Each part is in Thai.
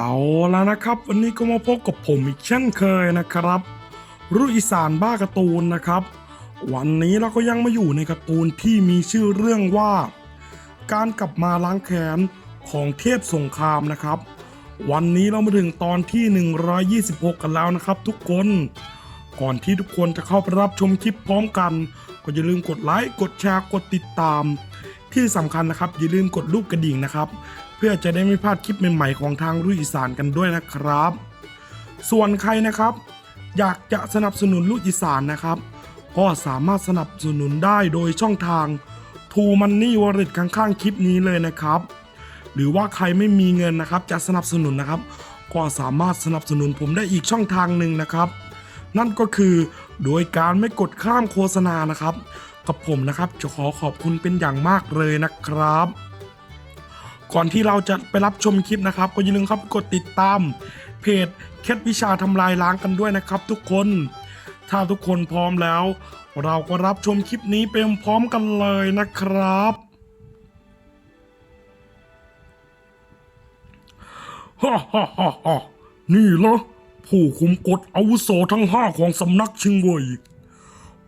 เอาแล้วนะครับ วันนี้ก็มาพบกับผมอีกเช่นเคยนะครับรุ่อีสานบ้าการ์ตูนนะครับ วันนี้เราก็ยังมาอยู่ในการ์ตูนที่มีชื่อเรื่องว่า การกลับมาล้างแค้นของเทพสงครามนะครับ วันนี้เรามาถึงตอนที่ 126 กันแล้วนะครับ ทุกคนก่อนที่ทุกคนจะเข้าไปรับชมคลิปพร้อมกัน ก็อย่าลืมกดไลค์กดแชร์กดติดตาม ที่สำคัญนะครับอย่าลืมกดรูปกระดิ่งนะครับ เพื่อจะได้ไม่พลาดคลิปใหม่ๆของทางรุ่ยอีสานกันด้วยนะครับ ส่วนใครนะครับ อยากจะสนับสนุนลูกอีสานนะครับ ก็สามารถสนับสนุนได้โดยช่องทางทูมันนี่วอลเล็ตข้างๆคลิปนี้เลยนะครับ หรือว่าใครไม่มีเงินนะครับ จะสนับสนุนนะครับ ก็สามารถสนับสนุนผมได้อีกช่องทางหนึ่งนะครับ นั่นก็คือโดยการไม่กดข้ามโฆษณานะครับ กับผมนะครับจะขอขอบคุณเป็นอย่างมากเลยนะครับ ก่อนที่เราจะไปรับชมคลิปนะครับ ก็อย่าลืมครับกดติดตาม เพจเคล็ดวิชาทำลายล้างกันด้วยนะครับ ทุกคน ถ้าทุกคนพร้อมแล้ว เราก็รับชมคลิปนี้ไปพร้อมกันเลยนะครับฮ่าฮ่าฮ่าฮ่านี่เหรอผู้คุมกฎอาวุโสทั้งห้าของสำนักชิงเวย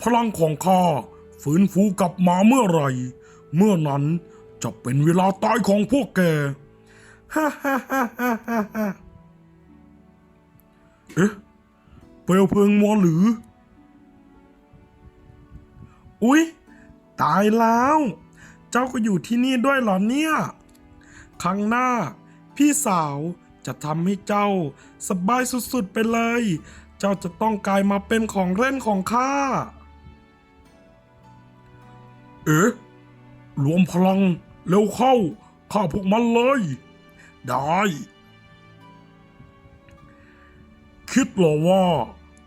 พลังของข้า ฟื้นฟูกลับมาเมื่อไหร่ เมื่อนั้นจะเป็นเวลาตายของพวกแกฮ่าฮ่าฮ่าฮ่าฮ่าเอ๊ะเปลวเพลิงมัวหรือ อุ๊ย ตายแล้ว เจ้าก็อยู่ที่นี่ด้วยเหรอเนี่ย ครั้งหน้า พี่สาวจะทำให้เจ้าสบายสุดๆไปเลย เจ้าจะต้องกลายมาเป็นของเล่นของข้า อ๊ะรวมพลังเร็วเข้าข้าพวกมันเลย ได้ คิดหรอว่า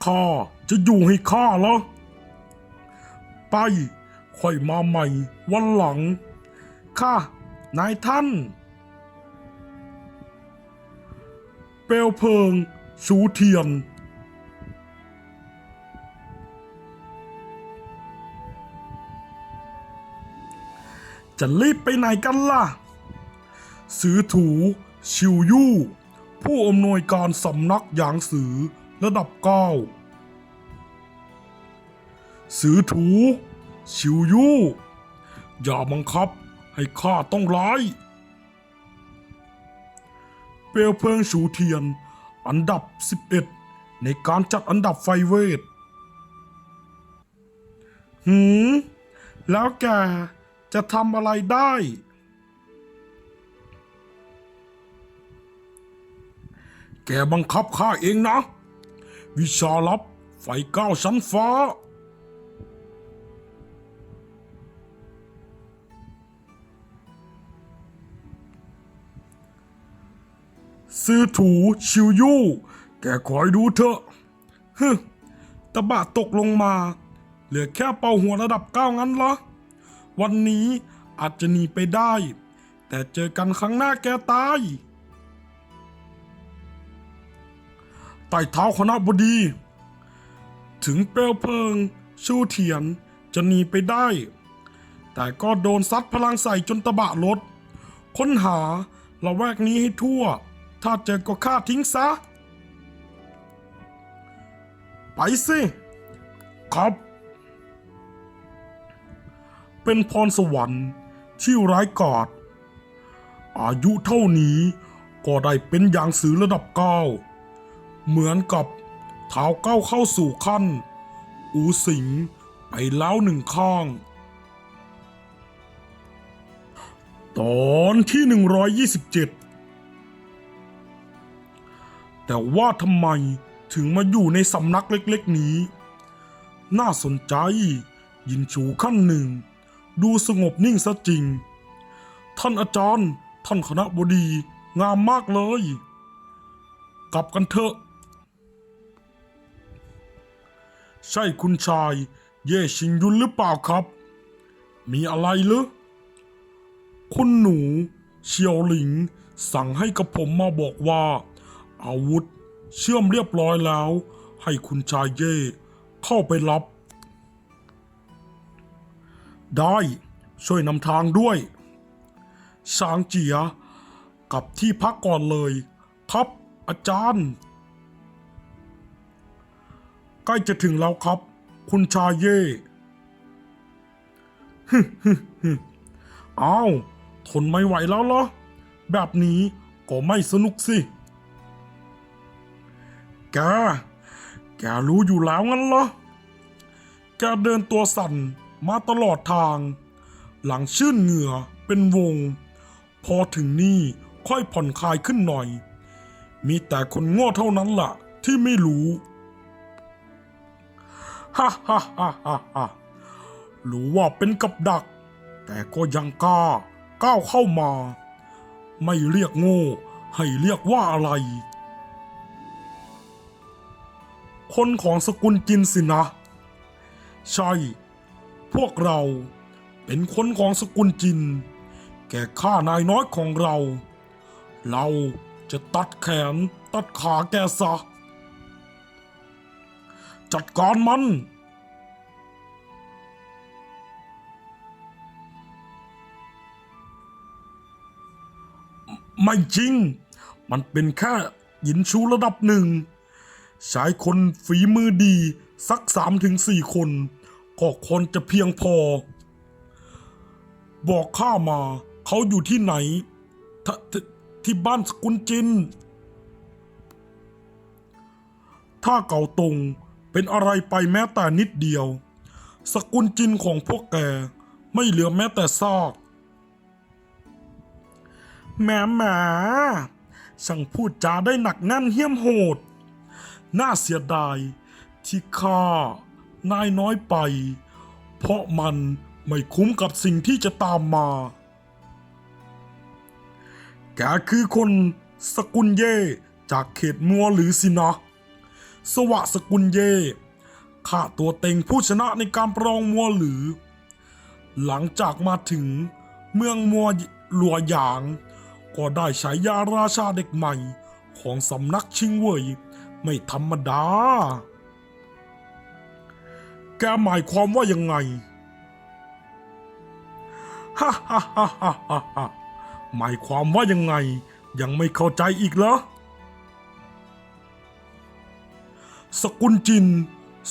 ข้าจะอยู่ให้ข้าเหรอ ไป ค่อยมาใหม่วันหลังค่ะนายท่าน เปลวเพลิง สูเทียน จะรีบไปไหนกันล่ะสือถู ชิวยู่ ผู้อำนวยการสำนักหยางสือระดับเก้าสือถู ชิวยู่ อย่าบังคับให้ข้าต้องร้ายเปลวเพลิงสูเทียน อันดับ 11 ในการจัดอันดับไฟเวทหืม แล้วแก จะทำอะไรได้ แกบังคับข้าเองนะ วิชาลับไฟเก้าชั้นฟ้า ซื้อถูชิวยู่ แกคอยดูเถอะฮึตะบะตกลงมา เหลือแค่เป่าหัวระดับเก้างั้นเหรอ วันนี้อาจจะหนีไปได้ แต่เจอกันครั้งหน้าแกตายไต่เท้าคณะบดี ถึงเปลวเพลิง ชูเทียนจะหนีไปได้ แต่ก็โดนซัดพลังใส่จนตะบะลดค้นหาละแวกนี้ให้ทั่ว ถ้าเจอก็ฆ่าทิ้งซะ ไปสิ ครับ เป็นพรสวรรค์ที่ร้ายกาจอายุเท่านี้ก็ได้เป็นอย่างสือระดับเก้า เหมือนกับเท้าเก้าเข้าสู่ขั้น อูสิงไปแล้วหนึ่งข้าง ตอนที่ 127 แต่ว่าทำไมถึงมาอยู่ในสำนักเล็กๆนี้ น่าสนใจยินชูขั้นหนึ่ง ดูสงบนิ่งซะจริง ท่านอาจารย์ ท่านคณะบดี งามมากเลย กลับกันเถอะ ใช่คุณชาย เย่ชิงยุนหรือเปล่าครับ มีอะไรหรือคุณหนูเชียวหลิง สั่งให้กับผมมาบอกว่า อาวุธ เชื่อมเรียบร้อยแล้ว ให้คุณชายเย่เข้าไปรับ ได้ช่วยนำทางด้วยช้างเจียกลับที่พักก่อนเลย ครับอาจารย์ ใกล้จะถึงแล้วครับ คุณชายเย่ฮึฮึฮึอ้าวทนไม่ไหวแล้วเหรอ แบบนี้ก็ไม่สนุกสิ แก แกรู้อยู่แล้วงั้นเหรอ แกเดินตัวสั่น มาตลอดทาง หลังชื่นเหงื่อเป็นวง พอถึงนี่ค่อยผ่อนคลายขึ้นหน่อย มีแต่คนโง่เท่านั้นล่ะ ที่ไม่รู้ฮ่าฮ่าฮ่าฮ่าฮ่ารู้ว่าเป็นกับดัก แต่ก็ยังกล้าก้าวเข้ามา ไม่เรียกโง่ ให้เรียกว่าอะไร คนของสกุลจินสินะ ใช่ พวกเรา เป็นคนของสกุลจิน แก่ข้านายน้อยของเรา เราจะตัดแขนตัดขาแกซะ จัดการมัน ไม่จริง มันเป็นแค่หินชูระดับหนึ่ง ใช้คนฝีมือดีสักสามถึงสี่คน ก็คนจะเพียงพอ บอกข้ามาเขาอยู่ที่ไหนททที่บ้านสกุลจิน ถ้าเก่าตรงเป็นอะไรไปแม้แต่นิดเดียว สกุลจินของพวกแกไม่เหลือแม้แต่ซากแหมแหมช่างพูดจาได้หนักแน่นเหี้ยมโหด น่าเสียดายที่ข้า นายน้อยไป เพราะมันไม่คุ้มกับสิ่งที่จะตามมา แกคือคนสกุลเย่จากเขตมัวหรือสินะ สวะสกุลเย่ข้าตัวเต็งผู้ชนะในการประลองมัวหรือ หลังจากมาถึงเมืองมัวหลัวหยาง ก็ได้ฉายาราชาเด็กใหม่ของสำนักชิงเว่ยไม่ธรรมดา กหมายความว่ายังไง ฮ่าฮ่าฮ่าฮ่าฮ่าหมายความว่ายังไง ยังไม่เข้าใจอีกเหรอ สกุลจิน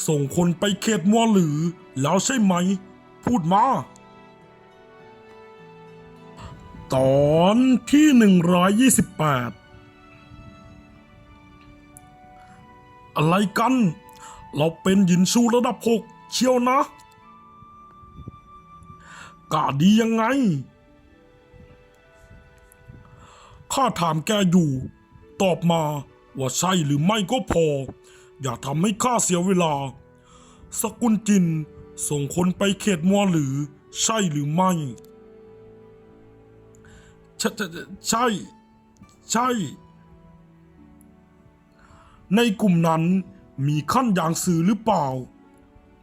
ส่งคนไปเขตมัวหรือ แล้วใช่ไหม พูดมา ตอนที่หนึ่งร้อยยี่สิบแปดอะไรกัน เราเป็นหยินชูระดับหก เชียวนะกาดียังไง ข้าถามแกอยู่ ตอบมาว่าใช่หรือไม่ก็พอ อย่าทำให้ข้าเสียเวลา สกุลจินส่งคนไปเขตมัวหรือ ใช่หรือไม่ ใช่ ใช่ ใช่ ในกลุ่มนั้นมีขั้นอย่างสื่อหรือเปล่า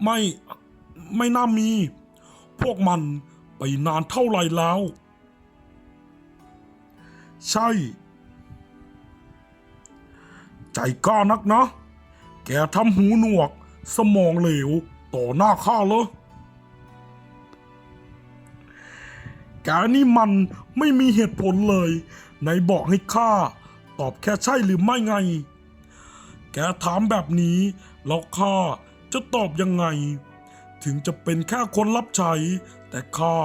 ไม่ไม่น่ามี พวกมันไปนานเท่าไหร่แล้ว ใช่ ใจกล้านักนะ แกทำหูหนวก สมองเหลว ต่อหน้าข้าเลยแกนี่มันไม่มีเหตุผลเลยไหนบอกให้ข้าตอบแค่ใช่หรือไม่ไง แกถามแบบนี้ แล้วข้า จะตอบยังไง ถึงจะเป็นแค่คนรับใช้ แต่ข้า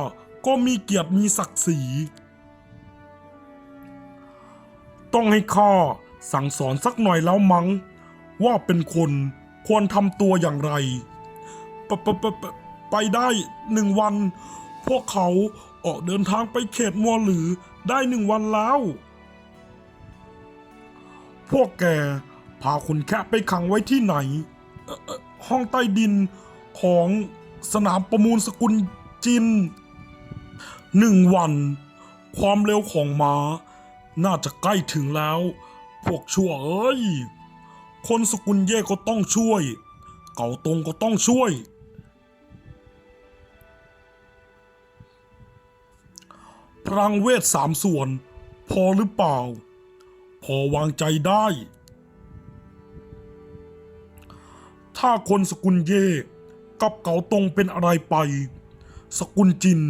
ก็มีเกียรติมีศักดิ์ศรี ต้องให้ข้าสั่งสอนสักหน่อยแล้วมั้ง ว่าเป็นคนควรทำตัวอย่างไรไปไปปปไปได้หนึ่งวัน พวกเขาออกเดินทางไปเขตมัวหรือได้หนึ่งวันแล้ว พวกแกพาคุณแค่ไปขังไว้ที่ไหนเห้องใต้ดินของสนามประมูลสกุลจินหนึ่งวัน ความเร็วของม้า น่าจะใกล้ถึงแล้ว พวกชั่วเอ้ย คนสกุลเย่ก็ต้องช่วย เก่าตรงก็ต้องช่วย พลังเวทสามส่วน พอหรือเปล่า พอวางใจได้ ถ้าคนสกุลเย่กับเก่าตงเป็นอะไรไป สกุลจิน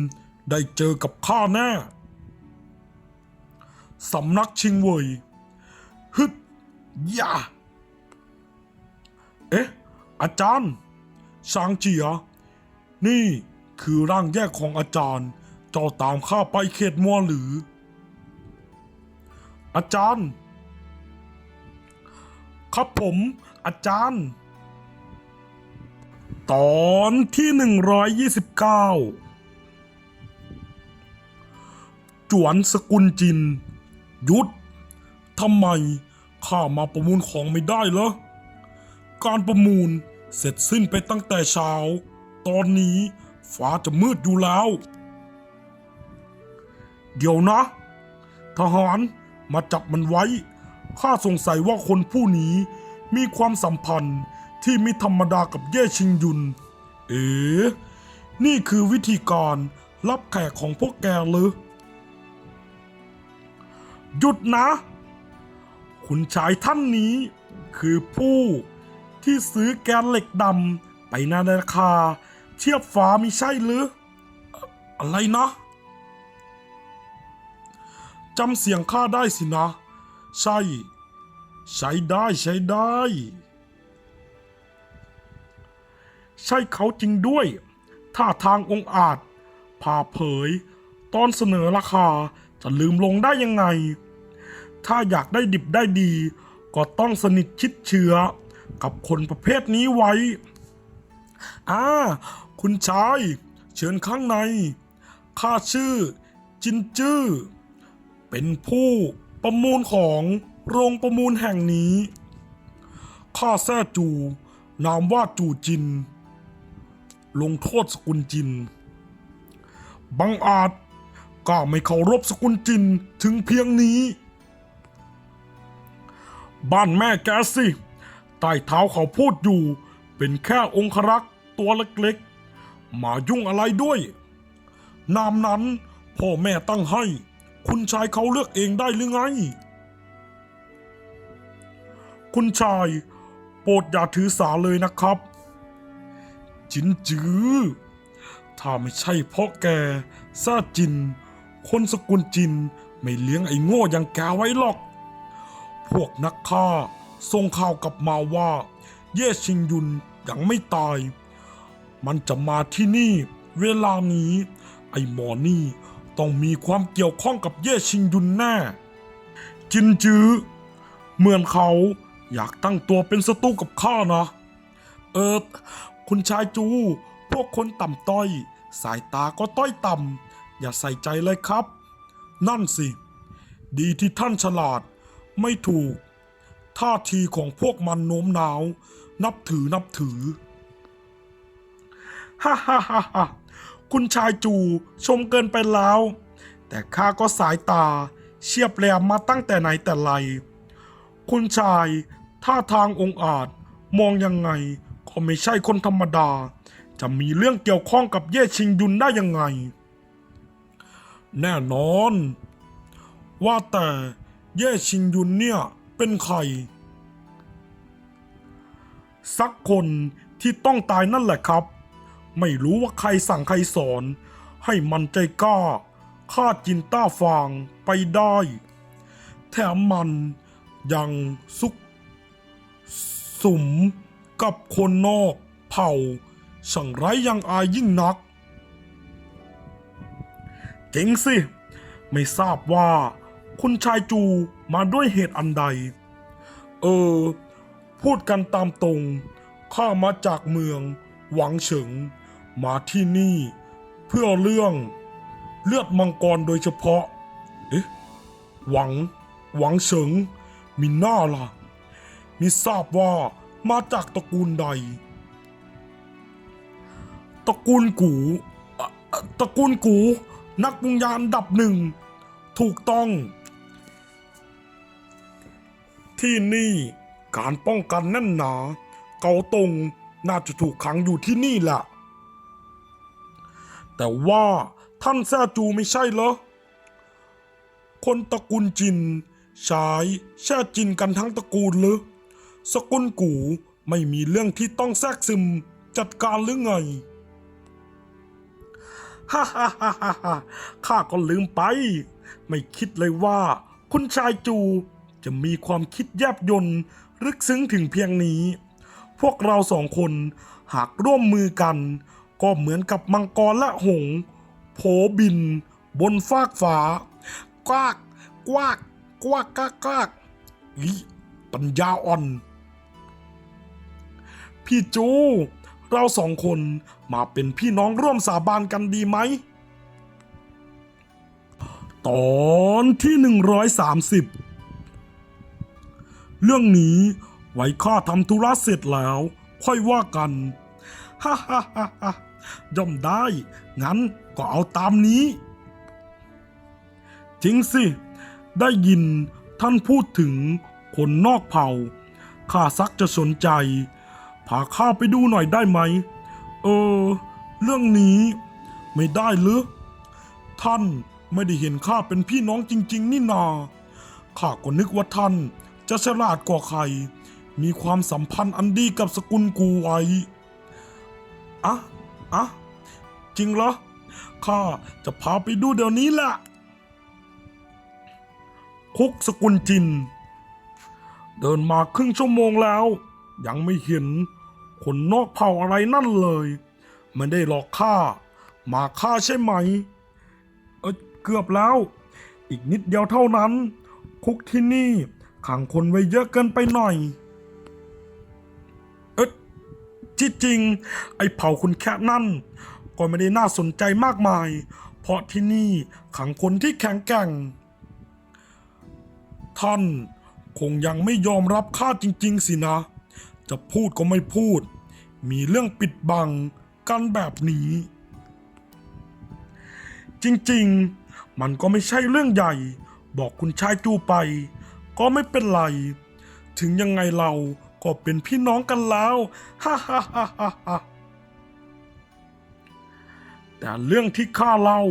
ได้เจอกับข้าแน่สำนักชิงเวยฮึดยาเอ๊ะ อาจารย์ชางเจีย นี่คือร่างแยกของอาจารย์เจ้าตามข้าไปเขตมัวหรือ อาจารย์ ครับผมอาจารย์ ตอนที่หนึ่งร้อยยี่สิบเก้าจวนสกุลจิน ยุดทำไมข้ามาประมูลของไม่ได้เหรอ การประมูลเสร็จสิ้นไปตั้งแต่เช้า ตอนนี้ฟ้าจะมืดอยู่แล้ว เดี๋ยวนะ ทหารมาจับมันไว้ ข้าสงสัยว่าคนผู้นี้มีความสัมพันธ์ ที่ไม่ธรรมดากับเย่ชิงยุน เอ๋นี่คือวิธีการรับแขกของพวกแกเลยหยุดนะ คุณชายท่านนี้คือผู้ที่ซื้อแกนเหล็กดำไปในราคา เทียบฟ้ามิใช่หรือ อะอะไรนะจำเสียงข้าได้สินะ ใช่ ใช้ได้ใช้ได้ ใช่เขาจริงด้วยท่าทางองอาจผ่าเผย ตอนเสนอราคาจะลืมลงได้ยังไง ถ้าอยากได้ดิบได้ดี ก็ต้องสนิทชิดเชื้อ กับคนประเภทนี้ไว้อ่าคุณชาย เชิญข้างใน ข้าชื่อ จินจื้อ เป็นผู้ประมูลของโรงประมูลแห่งนี้ ข้าแท้จู นามว่าจูจิน ลงโทษสกุลจิน บังอาจกล้าไม่เคารพสกุลจินถึงเพียงนี้ บ้านแม่แกสิใต้เท้าเขาพูดอยู่ เป็นแค่องครักษ์ตัวเล็กๆ มายุ่งอะไรด้วย นามนั้นพ่อแม่ตั้งให้ คุณชายเขาเลือกเองได้หรือไง คุณชายโปรดอย่าถือสาเลยนะครับ จินจือถ้าไม่ใช่เพราะแกซาจิน คนสกุลจินไม่เลี้ยงไอ้โง่อย่างแกไว้หรอก พวกนักฆ่าส่งข่าวกลับมาว่า เย่ชิงยุนยังไม่ตาย มันจะมาที่นี่ เวลานี้ ไอ้หมอนี่ต้องมีความเกี่ยวข้องกับเย่ชิงยุนแน่จินจื้อเหมือนเขาอยากตั้งตัวเป็นศัตรูกับข้านะ เออ คุณชายจู พวกคนต่ำต้อย สายตาก็ต้อยต่ำ อย่าใส่ใจเลยครับ นั่นสิ ดีที่ท่านฉลาด ไม่ถูก ท่าทีของพวกมันโน้มน้าว นับถือนับถือ ฮ่าฮ่าฮ่าฮ่าคุณชายจูชมเกินไปแล้ว แต่ข้าก็สายตาเฉียบแหลมมาตั้งแต่ไหนแต่ไร คุณชายท่าทางองอาจมองยังไง ก็ไม่ใช่คนธรรมดา จะมีเรื่องเกี่ยวข้องกับเย่ชิงยุนได้ยังไง แน่นอน ว่าแต่เย่ชิงยุนเนี่ยเป็นใคร สักคนที่ต้องตายนั่นแหละครับ ไม่รู้ว่าใครสั่งใครสอน ให้มันใจกล้าฆ่าจินต้าฟางไปได้ แถมมันยังซุกสุม กับคนนอก เผ่าช่างไร้ยังอายยิ่งนักเจ๋งสิ ไม่ทราบว่า คุณชายจูมาด้วยเหตุอันใด เออ พูดกันตามตรง ข้ามาจากเมือง หวังเฉิง มาที่นี่ เพื่อเรื่องเลือดมังกรโดยเฉพาะ เอ๊ะ หวัง หวังเฉิง มีหน้าล่ะ มิทราบว่า มาจากตระกูลใด ตระกูลกูตระกูลกู นักวิญญาณดับหนึ่ง ถูกต้อง ที่นี่การป้องกันแน่นหนา เกาตงน่าจะถูกขังอยู่ที่นี่แหละ แต่ว่าท่านแซ่จูไม่ใช่เหรอ คนตระกูลจินใช้แช่จินกันทั้งตระกูลหรือ สกุลกูไม่มีเรื่องที่ต้องแทรกซึมจัดการหรือไง ฮ่าฮ่าฮ่าฮ่าข้าก็ลืมไป ไม่คิดเลยว่า คุณชายจูจะมีความคิดแยบยนต์ลึกซึ้งถึงเพียงนี้ พวกเราสองคนหากร่วมมือกัน ก็เหมือนกับมังกรและหงส์โผบิน บนฟากฟ้ากวากกวากกวากกากกากอีปัญญาอ่อน พี่จู เราสองคนมาเป็นพี่น้องร่วมสาบานกันดีไหม ตอนที่หนึ่งร้อยสามสิบเรื่องนี้ไว้ข้าทำธุระเสร็จแล้ว ค่อยว่ากัน ฮ่าฮ่าฮ่าฮ่าย่อมได้ งั้นก็เอาตามนี้ จริงสิ ได้ยินท่านพูดถึงคนนอกเผ่าข้าซักจะสนใจ พาข้าไปดูหน่อยได้ไหม เออ เรื่องนี้ไม่ได้หรือท่านไม่ได้เห็นข้าเป็นพี่น้องจริง ๆ นี่นาข้าก็นึกว่าท่านจะฉลาดกว่าใคร มีความสัมพันธ์อันดีกับสกุลกูไว้อะอะจริงเหรอ ข้าจะพาไปดูเดี๋ยวนี้แหละ คุกสกุลจิน เดินมาครึ่งชั่วโมงแล้ว ยังไม่เห็น คนนอกเผ่าอะไรนั่นเลยไม่ได้หลอกข้ามาฆ่าใช่ไหม เออเกือบแล้ว อีกนิดเดียวเท่านั้น คุกที่นี่ขังคนไว้เยอะเกินไปหน่อย เอ๊ะที่จริง ไอ้เผ่าคุณแค่นั่น ก็ไม่ได้น่าสนใจมากมาย เพราะที่นี่ขังคนที่แข็งแกร่ง ท่านคงยังไม่ยอมรับข้าจริง ๆ สินะ จะพูดก็ไม่พูด มีเรื่องปิดบังกันแบบนี้ จริงๆ มันก็ไม่ใช่เรื่องใหญ่ บอกคุณชายจูไป ก็ไม่เป็นไร ถึงยังไงเราก็เป็นพี่น้องกันแล้วฮ่าฮ่าฮ่าฮ่าแต่เรื่องที่ข้าเล่า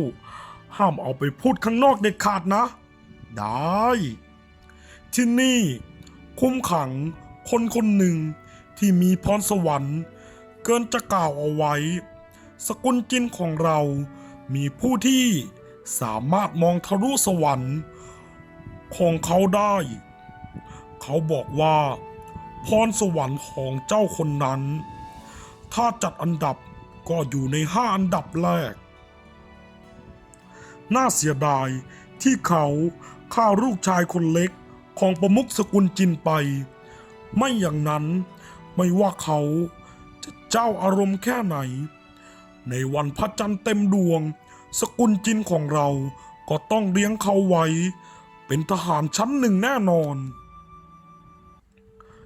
ห้ามเอาไปพูดข้างนอกเด็ดขาดนะ ได้ ที่นี่ คุ้มขังคนคนหนึ่งที่มีพรสวรรค์ เกินจะกล่าวเอาไว้ สกุลจินของเรามีผู้ที่สามารถมองทะลุสวรรค์ ของเขาได้ เขาบอกว่าพรสวรรค์ของเจ้าคนนั้น ถ้าจัดอันดับก็อยู่ในห้าอันดับแรก น่าเสียดายที่เขาฆ่าลูกชายคนเล็กของประมุขสกุลจินไป ไม่อย่างนั้นไม่ว่าเขา เจ้าอารมณ์แค่ไหน ในวันพระจันทร์เต็มดวง สกุลจินของเราก็ต้องเลี้ยงเขาไว้ เป็นทหารชั้นหนึ่งแน่นอน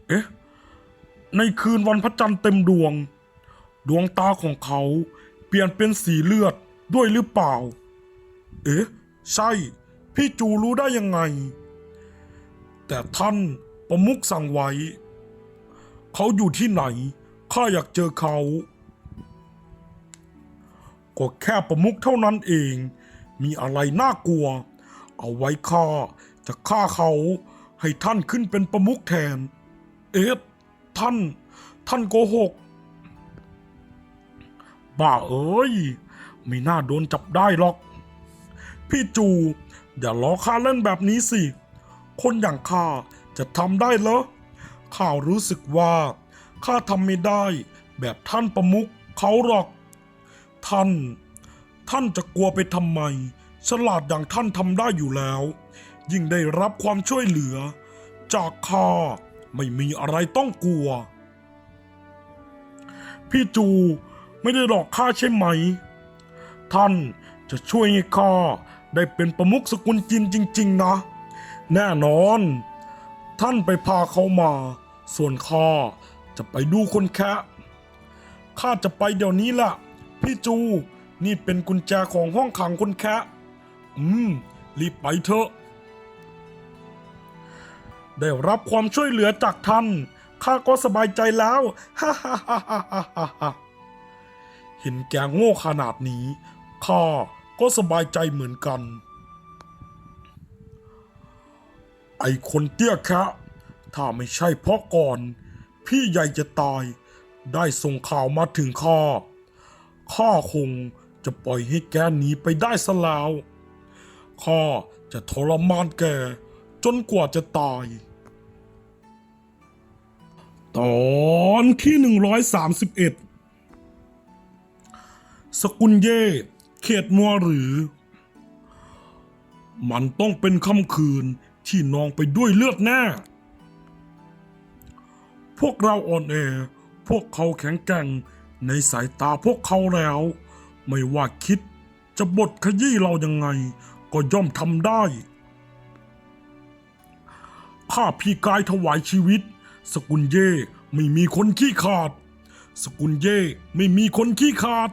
เอ๊ะ ในคืนวันพระจันทร์เต็มดวง ดวงตาของเขาเปลี่ยนเป็นสีเลือดด้วยหรือเปล่า เอ๊ะ ใช่ พี่จูรู้ได้ยังไง แต่ท่านประมุขสั่งไว้ เขาอยู่ที่ไหน ข้าอยากเจอเขา ก็แค่ประมุขเท่านั้นเอง มีอะไรน่ากลัว เอาไว้ข้าจะฆ่าเขาให้ท่านขึ้นเป็นประมุขแทน เอ๊ะท่าน ท่านโกหก บ้าเอ้ย ไม่น่าโดนจับได้หรอก พี่จู อย่าล้อข้าเล่นแบบนี้สิ คนอย่างข้าจะทำได้เหรอ ข้ารู้สึกว่า ข้าทำไม่ได้ แบบท่านประมุขเขาหรอก ท่าน ท่านจะกลัวไปทำไม ฉลาดอย่างท่านทำได้อยู่แล้ว ยิ่งได้รับความช่วยเหลือ จากข้าไม่มีอะไรต้องกลัว พี่จูไม่ได้หลอกข้าใช่ไหม ท่านจะช่วยให้ข้าได้เป็นประมุขสกุลจินจริง ๆ นะ แน่นอน ท่านไปพาเขามา ส่วนข้า จะไปดูคนแคะข้าจะไปเดี๋ยวนี้แหละพี่จู นี่เป็นกุญแจของห้องขังคนแคะอืม รีบไปเถอะ ได้รับความช่วยเหลือจากท่าน ข้าก็สบายใจแล้ว ฮ่าฮ่าฮ่าฮ่าฮ่าเห็นแกโง่ขนาดนี้ ข้าก็สบายใจเหมือนกัน ไอคนเตี้ยแคะถ้าไม่ใช่เพราะก่อน พี่ใหญ่จะตาย ได้ส่งข่าวมาถึงข้าข้าคงจะปล่อยให้แกหนีไปได้ซะแล้วข้าจะทรมานแกจนกว่าจะตาย ตอนที่ 131 สกุลเย่เขตมัวหรือ มันต้องเป็นค่ำคืนที่นองไปด้วยเลือดแน่ พวกเราอ่อนแอ พวกเขาแข็งแกร่งในสายตาพวกเขาแล้ว ไม่ว่าคิดจะบดขยี้เรายังไง ก็ย่อมทำได้ ข้าพี่กายถวายชีวิต สกุลเย่ไม่มีคนขี้ขาด สกุลเย่ไม่มีคนขี้ขาด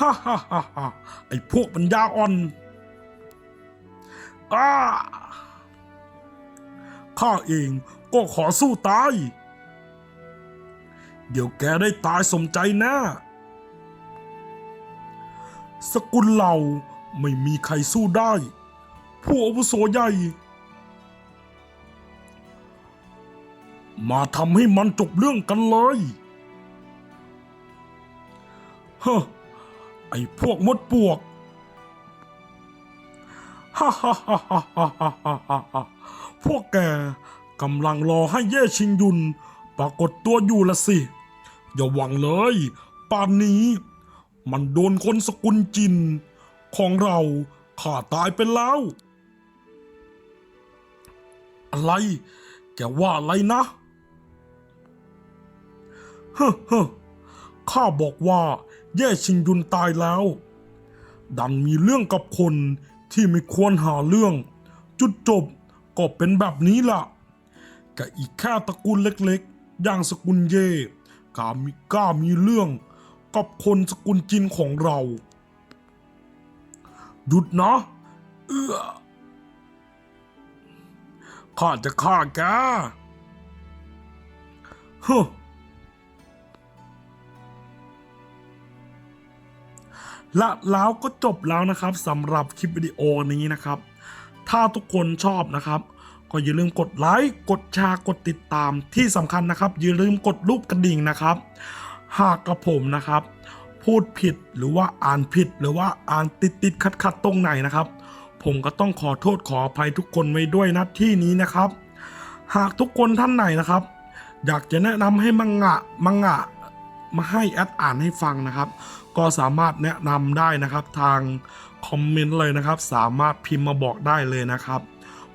ฮ่าฮ่าฮ่าฮ่าไอ้พวกปัญญาอ่อนอ้าข้าเอง ก็ขอสู้ตาย เดี๋ยวแกได้ตายสมใจนะสกุลเราไม่มีใครสู้ได้ ผู้อวุโสใหญ่ มาทำให้มันจบเรื่องกันเลยฮะไอ้พวกมดปวกฮ่าฮ่าฮ่าฮ่าฮ่าฮ่าพวกแก กำลังรอให้เย่ชิงยุน ปรากฏตัวอยู่ละสิ อย่าหวังเลย ป่านนี้ มันโดนคนสกุลจิน ของเราข่าตายไปแล้ว อะไร แกว่าอะไรนะเฮ้อเฮ้อข้าบอกว่าแย่ชิงยุนตายแล้ว ดันมีเรื่องกับคนที่ไม่ควรหาเรื่อง จุดจบก็เป็นแบบนี้ล่ะ กับอีกแค่ตระกูลเล็กๆ อย่างสกุลเย่กล้ามีกล้ามีเรื่องกับคนสกุลจินของเรา หยุดนะ เอื้อข้าจะฆ่าแกฮ้อและแล้วก็จบแล้วนะครับสำหรับคลิปวิดีโอนี้นะครับ ถ้าทุกคนชอบนะครับ ก็อย่าลืมกดไลค์กดแชร์กดติดตามที่สำคัญนะครับ อย่าลืมกดรูปกระดิ่งนะครับ หากกระผมนะครับ พูดผิดหรือว่าอ่านผิดหรือว่าอ่านติดติดขัดขัดตรงไหนนะครับ ผมก็ต้องขอโทษขออภัยทุกคนไว้ด้วยนะที่นี้นะครับ หากทุกคนท่านไหนนะครับ อยากจะแนะนำให้มังงะมังงะมาให้แอดอ่านให้ฟังนะครับ ก็สามารถแนะนำได้นะครับทางคอมเมนต์เลยนะครับ สามารถพิมพ์มาบอกได้เลยนะครับ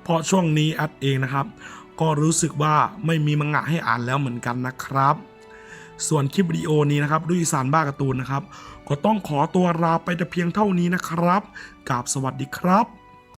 เพราะช่วงนี้แอดเองนะครับ ก็รู้สึกว่าไม่มีมังงะให้อ่านแล้วเหมือนกันนะครับ ส่วนคลิปวิดีโอนี้นะครับด้วยอีสานบ้าการ์ตูนนะครับ ก็ต้องขอตัวลาไปแต่เพียงเท่านี้นะครับกราบสวัสดีครับ